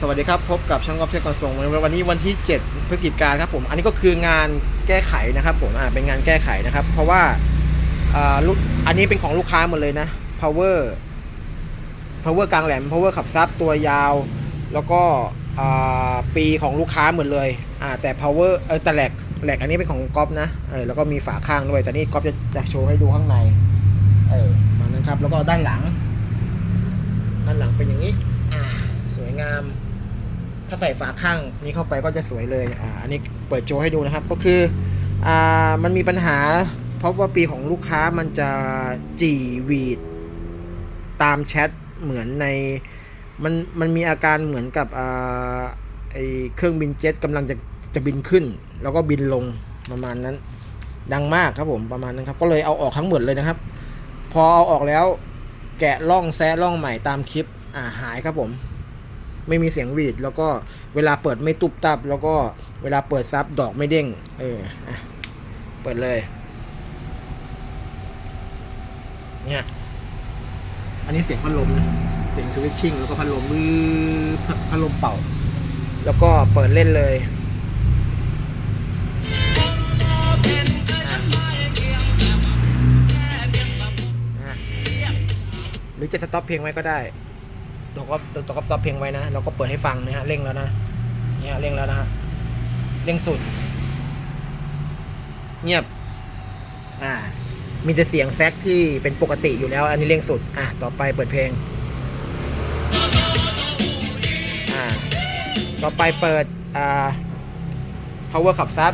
สวัสดีครับ พบกับช่างกอล์ฟเทคคอนส่งวันนี้วันที่ 7 พฤศจิกายนครับผม อันนี้ก็คืองานแก้ไขนะครับผมอ่าเป็นงานแก้ไขนะครับ เพราะว่าอ่าลูกอันนี้เป็นของลูกค้าหมดเลยนะ power power กลางแหลม power ขับซับตัวยาว แล้วก็อ่าปีของลูกค้าหมดเลยอ่าแต่ power เออแต่แหลกแหลกอันนี้เป็นของก๊อฟนะเออแล้วก็มีฝาข้างด้วย แต่นี่ก๊อฟจะจะโชว์ให้ดูข้างในเออมานั้นครับแล้วก็ด้านหลัง ด้านหลังเป็นอย่างนี้ อ่าสวยงาม ถ้าใส่ฝาข้างนี้เข้าไปก็จะสวยเลยอ่าอันนี้เปิดโชว์ให้ดูนะครับ ก็คืออ่ามันมีปัญหา เพราะว่าปีของลูกค้ามันจะจีวีดตามแชทเหมือนในมันมันมีอาการเหมือนกับอ่าไอเครื่องบินเจ็ตกำลังจะจะบินขึ้น แล้วก็บินลงประมาณนั้น ดังมากครับผมประมาณนั้นครับ ก็เลยเอาออกทั้งหมดเลยนะครับ พอเอาออกแล้วแกะล่องแซะล่องใหม่ตามคลิปอ่าหายครับผม ไม่มีเสียงหวีด แล้วก็เวลาเปิดไม่ตุบตับ แล้วก็เวลาเปิดซับดอกไม่เด้ง เออเปิดเลย เนี่ย อันนี้เสียงพัดลมนะ เสียงสวิตชิ่งแล้วก็พัดลมมือพัดลมเป่า แล้วก็เปิดเล่นเลยอะหรือจะสต็อปเพลงไว้ก็ได้ ตัวก็ตัวก็สต็อปเพลงไว้นะแล้วก็เปิดให้ฟังนะฮะเร่งแล้วนะเนี่ยเร่งแล้วนะฮะเร่งสุด เงียบ อ่า มีแต่เสียงแซกที่เป็นปกติอยู่แล้ว อันนี้เร่งสุด อะต่อไปเปิดเพลง อ่า ต่อไปเปิดอ่า power ขับซับ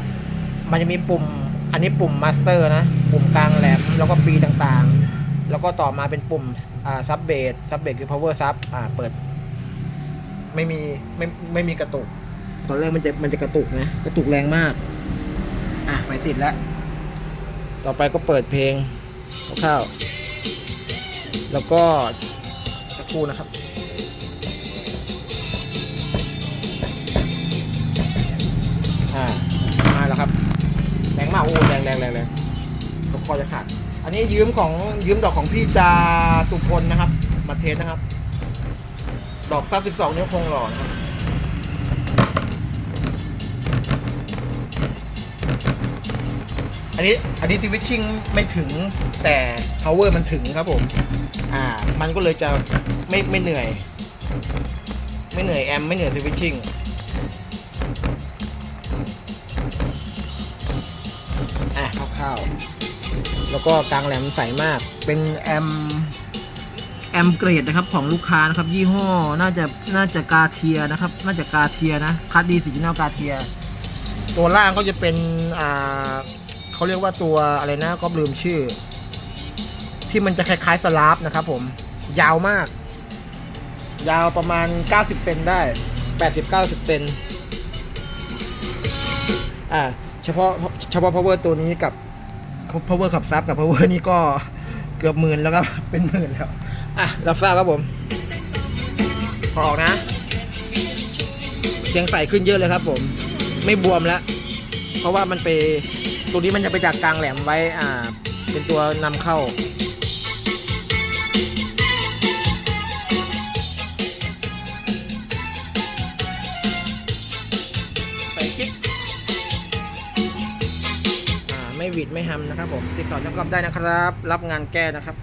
มันจะมีปุ่ม อันนี้ปุ่ม master นะ ปุ่มกลางแหลมแล้วก็ปีต่างๆ แล้วก็ต่อมาเป็นปุ่มอ่าซับเบสซับเบสคือ power sub อ่าเปิด ไม่มีไม่ไม่มีกระตุก ตอนแรกมันจะมันจะกระตุกนะ กระตุกแรงมาก อะไฟติดแล้ว ต่อไปก็เปิดเพลงคร่าวๆแล้วก็สักครู่นะครับอ่ามาแล้วครับแรงมากโอ้แรงแรงแรงแรงก็คอจะขาด อันนี้ยืมของยืมดอกของพี่จาตุพลนะครับ มาเทสนะครับ ดอกซับ12นิ้วคงหล่อนะครับอันนี้อันนี้สวิตชิ่งไม่ถึงแต่ power มันถึงครับผม อ่า มันก็เลยจะไม่ไม่เหนื่อย ไม่เหนื่อยแอมไม่เหนื่อยสวิตชิ่งอะคร่าวๆ แล้วก็กลางแหลมใสมาก เป็นแอมแอมเกรดนะครับของลูกค้านะครับ ยี่ห้อน่าจะน่าจะกาเทียนะครับ น่าจะกาเทียนะคัดดีสิจินลกาเทีย ตัวล่างก็จะเป็นอ่าเขาเรียกว่าตัวอะไรนะก็ลืมชื่อ ที่มันจะคล้ายๆสลาฟนะครับผมยาวมาก ยาวประมาณ 90 เซนได้ 80-90 เซนอ่าเฉพาะเฉพาะ power ตัวนี้กับ power ขับซับกับ power นี่ก็เกือบหมื่นแล้วครับเป็นหมื่นแล้ว อะ รับทราบครับผม ขอออกนะ เสียงใสขึ้นเยอะเลยครับผม ไม่บวมแล้ว เพราะว่ามันไปตัวนี้มันจะไปจากกลางแหลมไว้ อ่า เป็นตัวนำเข้าใส่กิ๊ก หวิดไม่หำนะครับผมติดต่อช่ากอล์ฟได้นะครับ รับงานแก้นะครับ